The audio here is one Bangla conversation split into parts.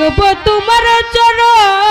লাগবো তোমার চরণ।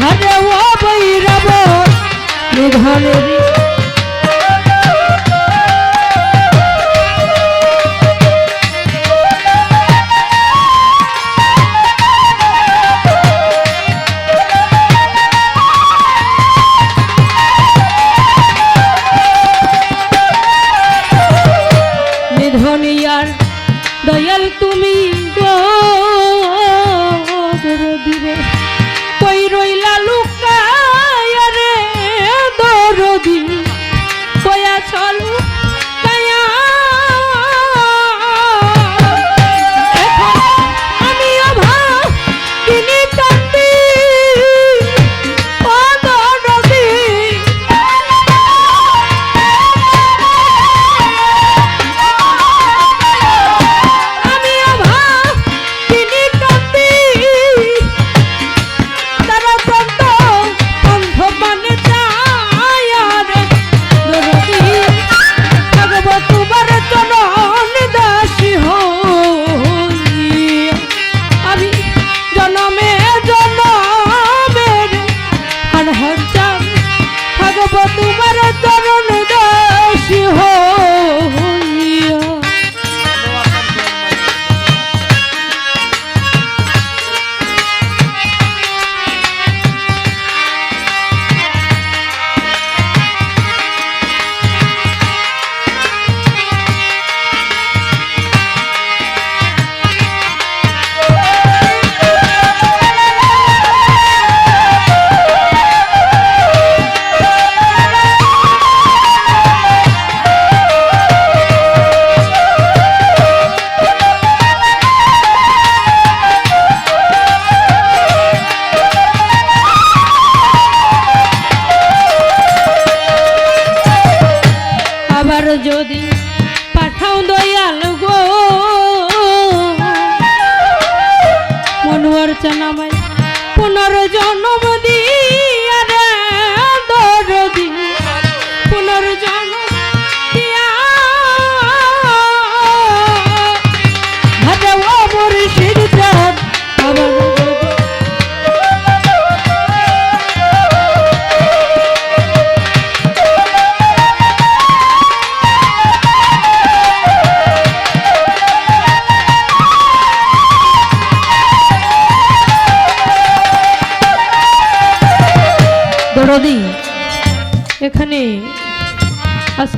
हरे ओ बैरव निधन री পুনর্জন্ম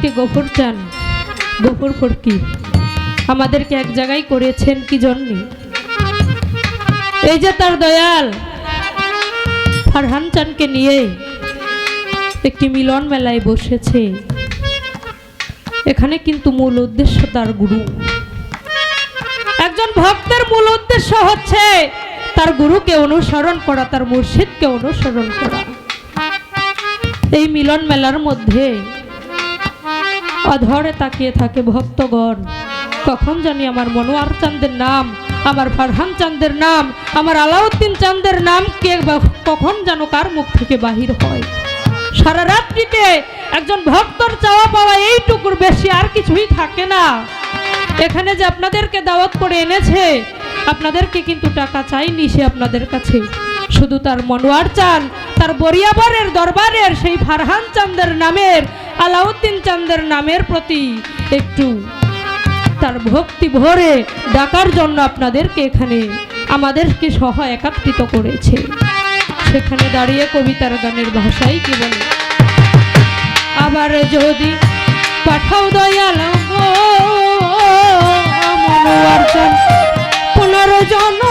আজকে গোফর চান। গোফর ফরকি আমাদেরকে এক জায়গায় করেছেন কি জন্যে? এই যে তার দয়াল, ফারহান চানকে নিয়ে একটি মিলন মেলায় বসেছে। এখানে কিন্তু মূল উদ্দেশ্য তার গুরু। একজন ভক্তের মূল উদ্দেশ্য হচ্ছে তার গুরুকে অনুসরণ করা, তার মুর্শিদকে অনুসরণ করা। এই মিলন মেলার মধ্যে অধরে তাকিয়ে থাকে ভক্তগণ। কখন জানি আমার মনোয়ার চাঁদের নাম, আমার ফারহান চাঁদের নাম, আমার আলাউদ্দিন চাঁদের নাম কে কখন যেন কার মুখ থেকে বাহির হয়। সারা রাত্রিতে একজন ভক্তর চাওয়া পাওয়া এইটুকুর বেশি আর কিছুই থাকে না। এখানে যে আপনাদেরকে দাওয়াত করে এনেছে, আপনাদেরকে কিন্তু টাকা চাইনি সে আপনাদের কাছে। শুধু তার মনোয়ার চান, তার বরিয়াবরের দরবারের সেই ফারহান চান্দের নামের আলাউদ্দিন চান্দের নামের প্রতি একটু তার ভক্তি ভরে ডাকার জন্য আপনাদেরকে এখানে, আমাদেরকে সহ একাত্রিত করেছে। সেখানে দাঁড়িয়ে কবিতার গানের ভাষাই কি বলে? আবার যদি পাঠাও দয়াল পুনর্জন্ম